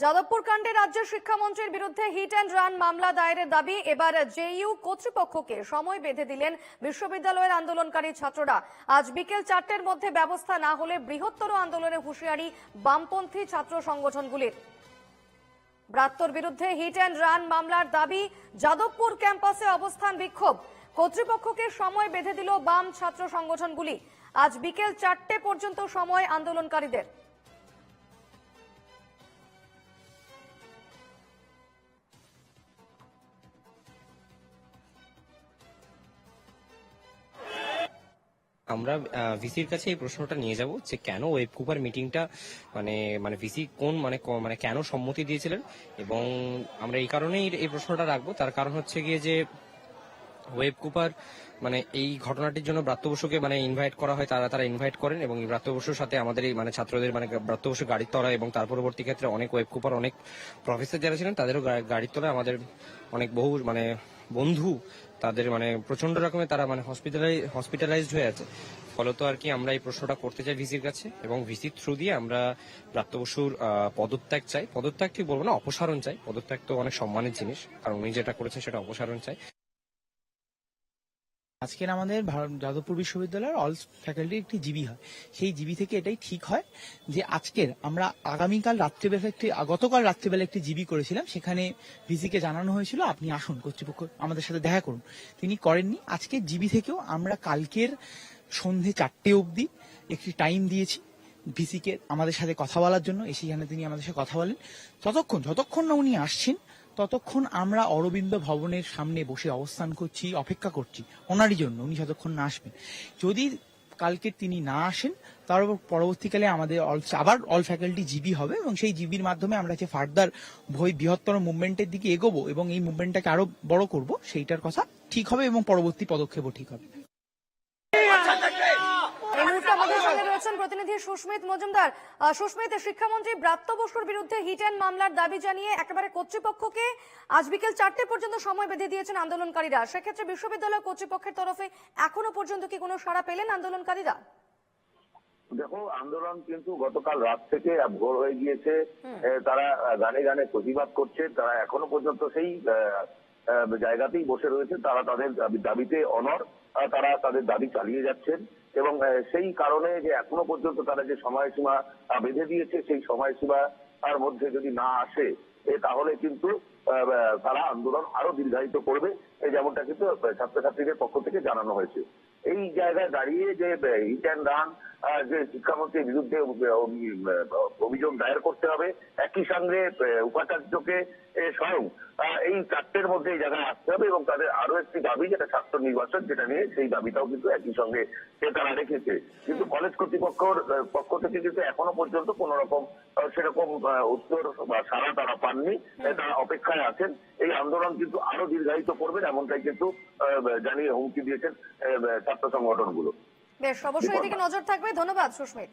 যাদবপুর কাণ্ডে রাজ্যের শিক্ষামন্ত্রীর বিরুদ্ধে হিট অ্যান্ড রান মামলা দায়েরের দাবি। এবার জেইউ কর্তৃপক্ষকে সময় বেঁধে দিলেন বিশ্ববিদ্যালয়ের আন্দোলনকারী ছাত্ররা। আজ বিকেল চারটের মধ্যে ব্যবস্থা না হলে বৃহত্তর আন্দোলনে হুঁশিয়ারি বামপন্থী ছাত্র সংগঠনগুলির। ব্রাত্যর বিরুদ্ধে হিট অ্যান্ড রান মামলার দাবি যাদবপুর ক্যাম্পাসে অবস্থান বিক্ষোভ। কর্তৃপক্ষকে সময় বেঁধে দিল বাম ছাত্র সংগঠনগুলি। আজ বিকেল চারটে পর্যন্ত সময় আন্দোলনকারীদের। আমরা ভিসির কাছে এই প্রশ্নটা নিয়ে যাব যে কেন ওয়েব কুপার মিটিংটা মানে মানে ভিসি কোন মানে মানে কেন সম্মতি দিয়েছিলেন এবং আমরা এই কারণেই এই প্রশ্নটা রাখব। তার কারণ হচ্ছে গিয়ে যে ওয়েব কুপার মানে এই ঘটনাটির জন্য ব্রাত্য বসুকে মানে ইনভাইট করা হয়, তারা তারা ইনভাইট করেন এবং ব্রাত্য বসুর সাথে আমাদের এই মানে ছাত্রদের মানে ব্রাত্য বসু গাড়ির তলায় এবং তার পরবর্তী ক্ষেত্রে অনেক ওয়েব কুপার, অনেক প্রফেসর যারা ছিলেন, তাদেরও গা- গাড়ির তলায় আমাদের অনেক বহু মানে বন্ধু, তাদের মানে প্রচণ্ড রকমের তারা মানে হসপিটালাই হসপিটালাইজড হয়ে আছে। ফলত আর কি আমরা এই প্রশ্নটা করতে চাই ভিসির কাছে এবং ভিসির থ্রু দিয়ে আমরা প্রাপ্ত বসুর পদত্যাগ চাই। পদত্যাগ ঠিক বলব না, অপসারণ চাই। পদত্যাগ তো অনেক সম্মানের জিনিস, কারণ উনি যেটা করেছেন সেটা অপসারণ চাই। আজকের আমাদের যাদবপুর বিশ্ববিদ্যালয়ের অল ফ্যাকাল্টি একটি জিবি হয়। সেই জিবি থেকে এটাই ঠিক হয় যে আজকের আমরা আগামীকাল রাত্রিবেলা একটি, গতকাল রাত্রিবেলা একটি জিবি করেছিলাম। সেখানে ভিসিকে জানানো হয়েছিল, আপনি আসুন কর্তৃপক্ষ আমাদের সাথে দেখা করুন। তিনি করেননি। আজকে জিবি থেকেও আমরা কালকের সন্ধে চারটে অবধি একটি টাইম দিয়েছি ভিসিকে আমাদের সাথে কথা বলার জন্য। এসে এখানে তিনি আমাদের সাথে কথা বলেন। ততক্ষণ যতক্ষণ না উনি আসছেন ততক্ষণ আমরা অরবিন্দ ভবনের সামনে বসে অবস্থান করছি, অপেক্ষা করছি। ওনারই জন্য, উনি যতক্ষণ না আসবেন। যদি কালকে তিনি না আসেন তারপর পরবর্তীকালে আমাদের আবার অল ফ্যাকাল্টি জিবি হবে এবং সেই জিবির মাধ্যমে আমরা যে ফার্দার বই বৃহত্তর মুভমেন্টের দিকে এগোবো এবং এই মুভমেন্টটাকে আরও বড় করব, সেইটার কথা ঠিক হবে এবং পরবর্তী পদক্ষেপও ঠিক হবে এই মুহূর্তে আমাদের প্রতিনিধি সুস্মিত মজুমদার। সুস্মিত শিক্ষামন্ত্রী ব্রাত্য বসুর বিরুদ্ধে হিট অ্যান্ড মামলার দাবি জানিয়ে একেবারে কর্তৃপক্ষকে আজ বিকেল চারটে পর্যন্ত সময় বেঁধে দিয়েছেন আন্দোলনকারীরা। সেক্ষেত্রে বিশ্ববিদ্যালয় কর্তৃপক্ষের তরফে এখনও পর্যন্ত কি কোনো সাড়া পেলেন আন্দোলনকারীরা? দেখো আন্দোলন কিন্তু গতকাল রাত থেকে ভোর হয়ে গিয়েছে। তারা গানে গানে প্রতিবাদ করছে। তারা এখনও পর্যন্ত সেই জায়গাতেই বসে রয়েছে। তারা তাদের দাবিতে অনর তারা তাদের দাবি চালিয়ে যাচ্ছেন। এবং সেই কারণে যে এখনও পর্যন্ত তারা যে সময়সীমা বেঁধে দিয়েছে, সেই সময়সীমা তার মধ্যে যদি না আসে তাহলে কিন্তু তারা আন্দোলন আরও দীর্ঘায়িত করবে। যেমনটা কিন্তু ছাত্রছাত্রীদের পক্ষ থেকে জানানো হয়েছে। এই জায়গায় দাঁড়িয়ে যে হিট অ্যান্ড রান যে শিক্ষামন্ত্রীর বিরুদ্ধে অভিযোগ দায়ের করতে হবে একই সঙ্গে উপাচার্যকে স্বয়ং এই চারটের মধ্যে এই জায়গায় আসতে হবে এবং তাদের আরও একটি দাবি যেটা ছাত্র নির্বাচন যেটা নিয়ে সেই দাবিটাও কিন্তু একই সঙ্গে সে তারা রেখেছে। কিন্তু কলেজ কর্তৃপক্ষর পক্ষ থেকে কিন্তু এখনও পর্যন্ত কোন রকম সেরকম উত্তর বা সারা তারা পাননি। তারা অপেক্ষায় আছেন। এই আন্দোলন কিন্তু আরও দীর্ঘায়িত করবেন এমনটাই কিন্তু জানিয়ে হুমকি দিয়েছেন ছাত্র সংগঠনগুলো। বেশ অবশ্যই এদিকে নজর থাকবে। ধন্যবাদ সুস্মিত।